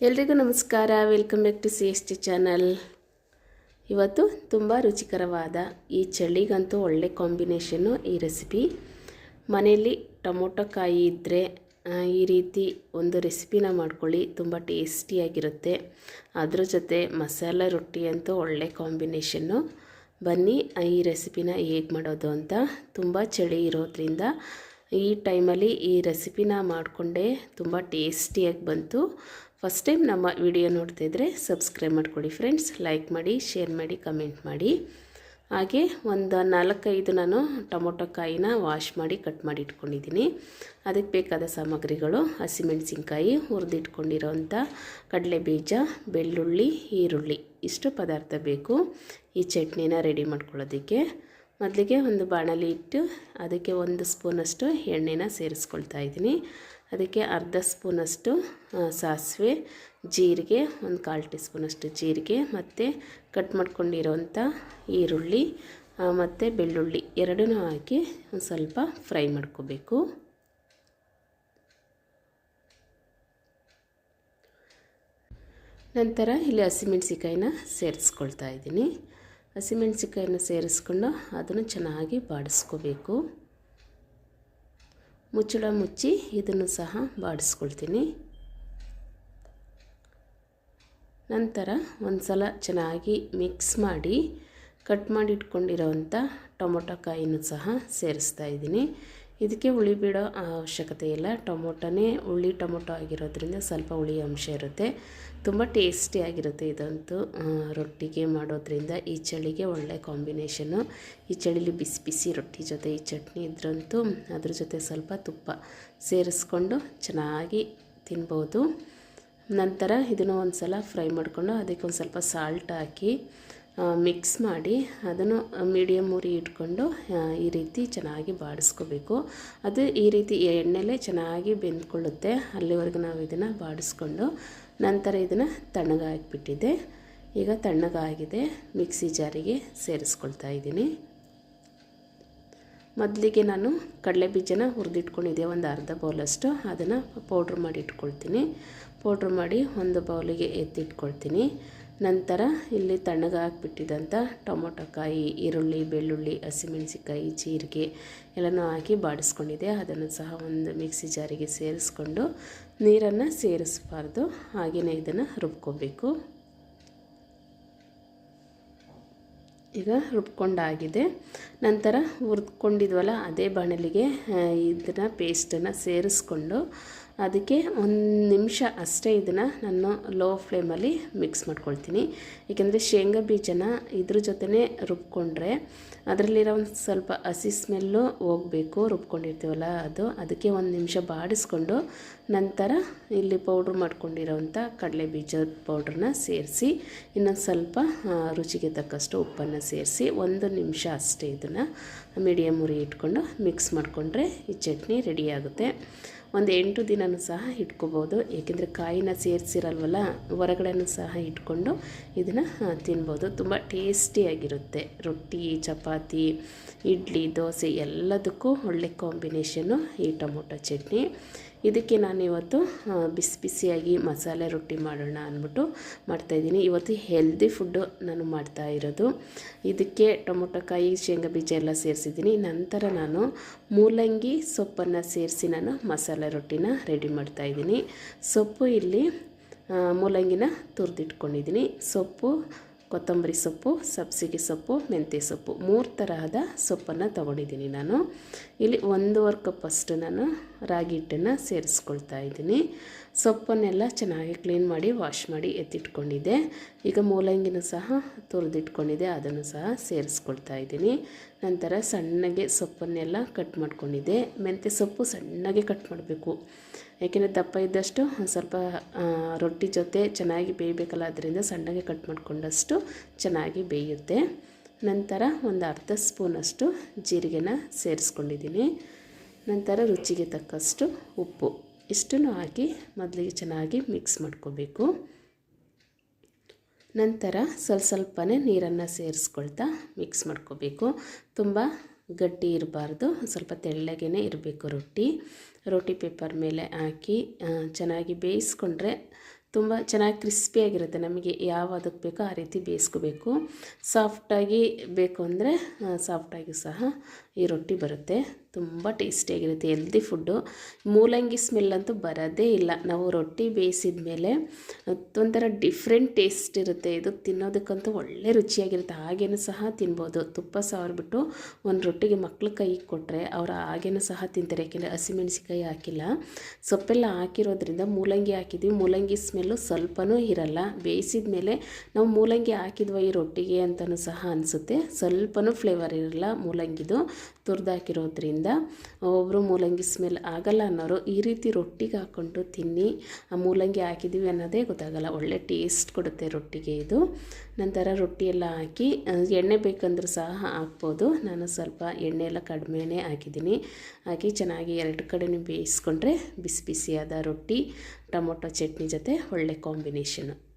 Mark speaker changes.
Speaker 1: ಎಲ್ರಿಗೂ ನಮಸ್ಕಾರ. Welcome back to C S T channel ಇವತ್ತು ತುಂಬ ರುಚಿಕರವಾದ ಈ ಚಳಿಗಂತೂ ಒಳ್ಳೆ ಕಾಂಬಿನೇಷನ್ನು ಈ ರೆಸಿಪಿ ಮನೆಯಲ್ಲಿ ಟೊಮೊಟೊ ಕಾಯಿ ಇದ್ದರೆ ಈ ರೀತಿ ಒಂದು ರೆಸಿಪಿನ ಮಾಡ್ಕೊಳ್ಳಿ. ತುಂಬ ಟೇಸ್ಟಿಯಾಗಿರುತ್ತೆ ಅದ್ರ ಜೊತೆ ಮಸಾಲ ರೊಟ್ಟಿ ಅಂತೂ ಒಳ್ಳೆ ಕಾಂಬಿನೇಷನ್ನು ಬನ್ನಿ ಈ ರೆಸಿಪಿನ ಹೇಗೆ ಮಾಡೋದು ಅಂತ. ತುಂಬ ಚಳಿ ಇರೋದ್ರಿಂದ ಈ ಟೈಮಲ್ಲಿ ಈ ರೆಸಿಪಿನ ಮಾಡಿಕೊಂಡೆ ತುಂಬ ಟೇಸ್ಟಿಯಾಗಿ ಬಂತು. ಫಸ್ಟ್ ಟೈಮ್ ನಮ್ಮ ವಿಡಿಯೋ ನೋಡ್ತಿದ್ರೆ ಸಬ್ಸ್ಕ್ರೈಬ್ ಮಾಡಿಕೊಡಿ ಫ್ರೆಂಡ್ಸ್ ಲೈಕ್ ಮಾಡಿ ಶೇರ್ ಮಾಡಿ ಕಮೆಂಟ್ ಮಾಡಿ. ಹಾಗೆ ಒಂದು ನಾಲ್ಕೈದು ನಾನು ಟೊಮೊಟೊ ಕಾಯಿನ ವಾಶ್ ಮಾಡಿ ಕಟ್ ಮಾಡಿ ಇಟ್ಕೊಂಡಿದ್ದೀನಿ. ಅದಕ್ಕೆ ಬೇಕಾದ ಸಾಮಗ್ರಿಗಳು ಹಸಿಮೆಣಸಿನ್ಕಾಯಿ, ಹುರಿದಿಟ್ಕೊಂಡಿರೋಂಥ ಕಡಲೆ ಬೀಜ, ಬೆಳ್ಳುಳ್ಳಿ, ಈರುಳ್ಳಿ ಇಷ್ಟು ಪದಾರ್ಥ ಬೇಕು. ಈ ಚಟ್ನಿನ ರೆಡಿ ಮಾಡ್ಕೊಳ್ಳೋದಕ್ಕೆ. ಮೊದಲಿಗೆ ಒಂದು ಬಾಣಲಿ ಇಟ್ಟು ಅದಕ್ಕೆ ಒಂದು ಸ್ಪೂನಷ್ಟು ಎಣ್ಣೆನ ಸೇರಿಸ್ಕೊಳ್ತಾ ಇದ್ದೀನಿ. ಅದಕ್ಕೆ ಅರ್ಧ ಸ್ಪೂನಷ್ಟು ಸಾಸಿವೆ, ಜೀರಿಗೆ, ಒಂದು ಕಾಲು ಟೀ ಸ್ಪೂನಷ್ಟು ಜೀರಿಗೆ ಮತ್ತು ಕಟ್ ಮಾಡ್ಕೊಂಡಿರೋಂಥ ಈರುಳ್ಳಿ ಮತ್ತು ಬೆಳ್ಳುಳ್ಳಿ ಎರಡೂ ಹಾಕಿ ಒಂದು ಸ್ವಲ್ಪ ಫ್ರೈ ಮಾಡ್ಕೋಬೇಕು. ನಂತರ ಇಲ್ಲಿ ಹಸಿಮೆಣ್ಸಿಕಾಯಿನ ಸೇರಿಸ್ಕೊಳ್ತಾ ಇದ್ದೀನಿ. ಹಸಿಮೆಣ್ಸಿಕಾಯಿನ ಸೇರಿಸ್ಕೊಂಡು ಅದನ್ನು ಚೆನ್ನಾಗಿ ಬಾಡಿಸ್ಕೋಬೇಕು. ಮುಚ್ಚಳ ಮುಚ್ಚಿ ಇದನ್ನು ಸಹ ಬಾಡಿಸ್ಕೊಳ್ತೀನಿ. ನಂತರ ಒಂದು ಸಲ ಚೆನ್ನಾಗಿ ಮಿಕ್ಸ್ ಮಾಡಿ ಕಟ್ ಮಾಡಿ ಇಟ್ಕೊಂಡಿರೋವಂಥ ಟೊಮೊಟೊ ಕಾಯಿನೂ ಸಹ ಸೇರಿಸ್ತಾ ಇದ್ದೀನಿ. ಇದಕ್ಕೆ ಹುಳಿ ಬಿಡೋ ಅವಶ್ಯಕತೆ ಇಲ್ಲ. ಟೊಮೊಟೊನೇ ಹುಳಿ ಟೊಮೊಟೊ ಆಗಿರೋದ್ರಿಂದ ಸ್ವಲ್ಪ ಹುಳಿ ಅಂಶ ಇರುತ್ತೆ. ತುಂಬ ಟೇಸ್ಟಿಯಾಗಿರುತ್ತೆ ಇದಂತೂ. ರೊಟ್ಟಿಗೆ ಮಾಡೋದ್ರಿಂದ ಈ ಚಳಿಗೆ ಒಳ್ಳೆ ಕಾಂಬಿನೇಷನು. ಈ ಚಳಿಲಿ ಬಿಸಿ ಬಿಸಿ ರೊಟ್ಟಿ ಜೊತೆ, ಈ ಚಟ್ನಿ ಇದ್ರಂತೂ ಅದ್ರ ಜೊತೆ ಸ್ವಲ್ಪ ತುಪ್ಪ ಸೇರಿಸ್ಕೊಂಡು ಚೆನ್ನಾಗಿ ತಿನ್ಬೋದು. ನಂತರ ಇದನ್ನು ಒಂದು ಸಲ ಫ್ರೈ ಮಾಡಿಕೊಂಡು ಅದಕ್ಕೆ ಒಂದು ಸ್ವಲ್ಪ ಸಾಲ್ಟ್ ಹಾಕಿ ಮಿಕ್ಸ್ ಮಾಡಿ ಅದನ್ನು ಮೀಡಿಯಮ್ ಉರಿ ಇಟ್ಕೊಂಡು ಈ ರೀತಿ ಚೆನ್ನಾಗಿ ಬಾಡಿಸ್ಕೋಬೇಕು. ಅದು ಈ ರೀತಿ ಎಣ್ಣೆಲೇ ಚೆನ್ನಾಗಿ ಬೆಂದ್ಕೊಳ್ಳುತ್ತೆ. ಅಲ್ಲಿವರೆಗೂ ನಾವು ಇದನ್ನು ಬಾಡಿಸ್ಕೊಂಡು ನಂತರ ಇದನ್ನು ತಣ್ಣಗಾಕಿಬಿಟ್ಟಿದ್ದೆ. ಈಗ ತಣ್ಣಗಾಗಿದೆ. ಮಿಕ್ಸಿ ಜಾರಿಗೆ ಸೇರಿಸ್ಕೊಳ್ತಾ ಇದ್ದೀನಿ. ಮೊದಲಿಗೆ ನಾನು ಕಡಲೆ ಬೀಜನ ಹುರಿದಿಟ್ಕೊಂಡಿದ್ದೆ, ಒಂದು ಅರ್ಧ ಬೌಲಷ್ಟು ಅದನ್ನು ಪೌಡ್ರ್ ಮಾಡಿ ಇಟ್ಕೊಳ್ತೀನಿ. ಪೌಡ್ರ್ ಮಾಡಿ ಒಂದು ಬೌಲಿಗೆ ಎತ್ತಿಟ್ಕೊಳ್ತೀನಿ. ನಂತರ ಇಲ್ಲಿ ತಣ್ಣಗೆ ಟೊಮೊಟೊಕಾಯಿ ಟೊಮೊಟೊ ಕಾಯಿ ಈರುಳ್ಳಿ, ಬೆಳ್ಳುಳ್ಳಿ ಹಸಿಮೆಣಸಿಕಾಯಿ ಜೀರಿಗೆ ಎಲ್ಲನೂ ಹಾಕಿ ಬಾಡಿಸ್ಕೊಂಡಿದೆ. ಅದನ್ನು ಸಹ ಒಂದು ಮಿಕ್ಸಿ ಜಾರಿಗೆ ಸೇರಿಸ್ಕೊಂಡು ನೀರನ್ನು ಸೇರಿಸಬಾರ್ದು. ಹಾಗೆಯೇ ಇದನ್ನು ರುಬ್ಕೋಬೇಕು. ಈಗ ರುಬ್ಕೊಂಡಾಗಿದೆ. ನಂತರ ಹುರ್ದ್ಕೊಂಡಿದ್ವಲ್ಲ, ಅದೇ ಬಾಣಲಿಗೆ ಇದನ್ನು ಪೇಸ್ಟನ್ನು ಸೇರಿಸ್ಕೊಂಡು ಅದಕ್ಕೆ ಒಂದು ನಿಮಿಷ ಅಷ್ಟೇ ಇದನ್ನು ನಾನು ಲೋ ಫ್ಲೇಮಲ್ಲಿ ಮಿಕ್ಸ್ ಮಾಡ್ಕೊಳ್ತೀನಿ. ಏಕೆಂದರೆ ಶೇಂಗಾ ಬೀಜನ ಇದ್ರ ಜೊತೆನೇ ರುಬ್ಕೊಂಡ್ರೆ ಅದರಲ್ಲಿರೋ ಒಂದು ಸ್ವಲ್ಪ ಹಸಿ ಸ್ಮೆಲ್ಲು ಹೋಗಬೇಕು, ರುಬ್ಕೊಂಡಿರ್ತೀವಲ್ಲ ಅದು. ಅದಕ್ಕೆ ಒಂದು ನಿಮಿಷ ಬಾಡಿಸ್ಕೊಂಡು ನಂತರ ಇಲ್ಲಿ ಪೌಡ್ರ್ ಮಾಡ್ಕೊಂಡಿರೋವಂಥ ಕಡಲೆ ಬೀಜದ ಪೌಡ್ರನ್ನ ಸೇರಿಸಿ, ಇನ್ನೊಂದು ಸ್ವಲ್ಪ ರುಚಿಗೆ ತಕ್ಕಷ್ಟು ಉಪ್ಪನ್ನು ಸೇರಿಸಿ ಒಂದು ನಿಮಿಷ ಅಷ್ಟೇ ಇದನ್ನು ಮೀಡಿಯಮ್ ಉರಿ ಇಟ್ಕೊಂಡು ಮಿಕ್ಸ್ ಮಾಡಿಕೊಂಡ್ರೆ ಈ ಚಟ್ನಿ ರೆಡಿಯಾಗುತ್ತೆ ಒಂದು ಎಂಟು ದಿನವೂ ಸಹ ಇಟ್ಕೋಬೋದು. ಏಕೆಂದರೆ ಕಾಯಿನ ಸೇರಿಸಿರಲ್ವಲ್ಲ ಹೊರಗಡೆನೂ ಸಹ ಇಟ್ಕೊಂಡು ಇದನ್ನು ತಿನ್ಬೋದು. ತುಂಬ ಟೇಸ್ಟಿಯಾಗಿರುತ್ತೆ ರೊಟ್ಟಿ, ಚಪಾತಿ, ಇಡ್ಲಿ, ದೋಸೆ ಎಲ್ಲದಕ್ಕೂ ಒಳ್ಳೆ ಕಾಂಬಿನೇಷನ್ನು ಈ ಟೊಮೊಟೊ ಚಟ್ನಿ. ಇದಕ್ಕೆ ನಾನು ಇವತ್ತು ಬಿಸಿ ಬಿಸಿಯಾಗಿ ಮಸಾಲೆ ರೊಟ್ಟಿ ಮಾಡೋಣ ಅಂದ್ಬಿಟ್ಟು ಮಾಡ್ತಾಯಿದ್ದೀನಿ ಇವತ್ತು ಹೆಲ್ದಿ ಫುಡ್ಡು ನಾನು ಮಾಡ್ತಾ ಇರೋದು. ಇದಕ್ಕೆ ಟೊಮೊಟೊ ಕಾಯಿ ಶೇಂಗಾ ಬೀಜ ಎಲ್ಲ ಸೇರಿಸಿದ್ದೀನಿ. ನಂತರ ನಾನು ಮೂಲಂಗಿ ಸೊಪ್ಪನ್ನು ಸೇರಿಸಿ ನಾನು ಮಸಾಲೆ ರೊಟ್ಟಿನ ರೆಡಿ ಮಾಡ್ತಾಯಿದ್ದೀನಿ ಸೊಪ್ಪು ಇಲ್ಲಿ ಮೂಲಂಗಿನ ತುರಿದಿಟ್ಕೊಂಡಿದ್ದೀನಿ. ಸೊಪ್ಪು ಕೊತ್ತಂಬರಿ ಸೊಪ್ಪು, ಸಬ್ಸಿಗೆ ಸೊಪ್ಪು, ಮೆಂತ್ಯ ಸೊಪ್ಪು. ಮೂರು ತರಹದ ಸೊಪ್ಪನ್ನು ತೊಗೊಂಡಿದ್ದೀನಿ ನಾನು. ಇಲ್ಲಿ ಒಂದೂವರೆ ಕಪ್ಪಷ್ಟು ನಾನು ರಾಗಿ ಹಿಟ್ಟನ್ನು ಸೇರಿಸ್ಕೊಳ್ತಾ ಇದ್ದೀನಿ. ಸೊಪ್ಪನ್ನೆಲ್ಲ ಚೆನ್ನಾಗಿ ಕ್ಲೀನ್ ಮಾಡಿ, ವಾಶ್ ಮಾಡಿ ಎತ್ತಿಟ್ಕೊಂಡಿದ್ದೆ. ಈಗ ಮೂಲಂಗಿನೂ ಸಹ ತುರಿದಿಟ್ಕೊಂಡಿದ್ದೆ, ಅದನ್ನು ಸಹ ಸೇರಿಸ್ಕೊಳ್ತಾ ಇದ್ದೀನಿ. ನಂತರ ಸಣ್ಣಗೆ ಸೊಪ್ಪನ್ನೆಲ್ಲ ಕಟ್ ಮಾಡ್ಕೊಂಡಿದ್ದೆ. ಮೆಂತ್ಯ ಸೊಪ್ಪು ಸಣ್ಣಗೆ ಕಟ್ ಮಾಡಬೇಕು. ಯಾಕೆಂದರೆ ದಪ್ಪ ಇದ್ದಷ್ಟು ಒಂದು ಸ್ವಲ್ಪ ರೊಟ್ಟಿ ಜೊತೆ ಚೆನ್ನಾಗಿ ಬೇಯಬೇಕಲ್ಲ, ಅದರಿಂದ ಸಣ್ಣಗೆ ಕಟ್ ಮಾಡಿಕೊಂಡಷ್ಟು ಚೆನ್ನಾಗಿ ಬೇಯುತ್ತೆ. ನಂತರ ಒಂದು ಅರ್ಧ ಸ್ಪೂನಷ್ಟು ಜೀರಿಗೆನ ಸೇರಿಸ್ಕೊಂಡಿದ್ದೀನಿ. ನಂತರ ರುಚಿಗೆ ತಕ್ಕಷ್ಟು ಉಪ್ಪು. ಇಷ್ಟನ್ನು ಹಾಕಿ ಮೊದಲಿಗೆ ಚೆನ್ನಾಗಿ ಮಿಕ್ಸ್ ಮಾಡ್ಕೋಬೇಕು. ನಂತರ ಸ್ವಲ್ಪ ಸ್ವಲ್ಪನೇ ನೀರನ್ನು ಸೇರಿಸ್ಕೊಳ್ತಾ ಮಿಕ್ಸ್ ಮಾಡ್ಕೋಬೇಕು. ತುಂಬ ಗಟ್ಟಿ ಇರಬಾರ್ದು. ಸ್ವಲ್ಪ ತೆಳ್ಳಗೇ ಇರಬೇಕು ರೊಟ್ಟಿ. ರೊಟ್ಟಿ ಪೇಪರ್ ಮೇಲೆ ಹಾಕಿ ಚೆನ್ನಾಗಿ ಬೇಯಿಸ್ಕೊಂಡ್ರೆ ತುಂಬ ಚೆನ್ನಾಗಿ ಕ್ರಿಸ್ಪಿಯಾಗಿರುತ್ತೆ ನಮಗೆ ಯಾವ ಅದಕ್ಕೆ ಬೇಕೋ ಆ ರೀತಿ ಬೇಯಿಸ್ಕೋಬೇಕು. ಸಾಫ್ಟಾಗಿ ಬೇಕು ಅಂದರೆ ಸಾಫ್ಟಾಗಿ ಸಹ ಈ ರೊಟ್ಟಿ ಬರುತ್ತೆ. ತುಂಬ ಟೇಸ್ಟಿಯಾಗಿರುತ್ತೆ ಹೆಲ್ದಿ ಫುಡ್ಡು ಮೂಲಂಗಿ ಸ್ಮೆಲ್ ಅಂತೂ ಬರೋದೇ ಇಲ್ಲ. ನಾವು ರೊಟ್ಟಿ ಬೇಯಿಸಿದ ಮೇಲೆ ಒಂಥರ ಡಿಫ್ರೆಂಟ್ ಟೇಸ್ಟ್ ಇರುತ್ತೆ. ಇದು ತಿನ್ನೋದಕ್ಕಂತೂ ಒಳ್ಳೆ ರುಚಿಯಾಗಿರುತ್ತೆ. ಹಾಗೇನೂ ಸಹ ತಿನ್ಬೋದು. ತುಪ್ಪ ಸಾವಿರ್ಬಿಟ್ಟು ಒಂದು ರೊಟ್ಟಿಗೆ ಮಕ್ಳು ಕೈ ಕೊಟ್ಟರೆ ಅವರು ಹಾಗೇನೂ ಸಹ ತಿಂತಾರೆ. ಯಾಕೆಂದರೆ ಹಸಿಮೆಣಸಿಕಾಯಿ ಹಾಕಿಲ್ಲ. ಸೊಪ್ಪೆಲ್ಲ ಹಾಕಿರೋದ್ರಿಂದ ಮೂಲಂಗಿ ಹಾಕಿದ್ವಿ. ಮೂಲಂಗಿ ಸ್ಮೆಲ್ಲು ಸ್ವಲ್ಪನೂ ಇರಲ್ಲ. ಬೇಯಿಸಿದ ಮೇಲೆ ನಾವು ಮೂಲಂಗಿ ಹಾಕಿದ್ವ ಈ ರೊಟ್ಟಿಗೆ ಅಂತಲೂ ಸಹ ಅನಿಸುತ್ತೆ. ಸ್ವಲ್ಪನೂ ಫ್ಲೇವರ್ ಇರಲ್ಲ ಮೂಲಂಗಿದು. ತುರ್ದು ಹಾಕಿರೋದ್ರಿಂದ ಒಬ್ಬರು ಮೂಲಂಗಿ ಸ್ಮೆಲ್ ಆಗಲ್ಲ ಅನ್ನೋರು ಈ ರೀತಿ ರೊಟ್ಟಿಗೆ ಹಾಕ್ಕೊಂಡು ತಿನ್ನಿ. ಆ ಮೂಲಂಗಿ ಹಾಕಿದ್ದೀವಿ ಅನ್ನೋದೇ ಗೊತ್ತಾಗಲ್ಲ. ಒಳ್ಳೆ ಟೇಸ್ಟ್ ಕೊಡುತ್ತೆ ರೊಟ್ಟಿಗೆ ಇದು. ನಂತರ ರೊಟ್ಟಿ ಎಲ್ಲ ಹಾಕಿ ಎಣ್ಣೆ ಬೇಕಂದ್ರೂ ಸಹ ಹಾಕ್ಬೋದು. ನಾನು ಸ್ವಲ್ಪ ಎಣ್ಣೆ ಎಲ್ಲ ಕಡಿಮೆನೇ ಹಾಕಿದ್ದೀನಿ. ಹಾಕಿ ಚೆನ್ನಾಗಿ ಎರಡು ಕಡೆನೂ ಬೇಯಿಸ್ಕೊಂಡ್ರೆ ಬಿಸಿ ಬಿಸಿಯಾದ ರೊಟ್ಟಿ, ಟೊಮೊಟೊ ಚಟ್ನಿ ಜೊತೆ ಒಳ್ಳೆ ಕಾಂಬಿನೇಷನು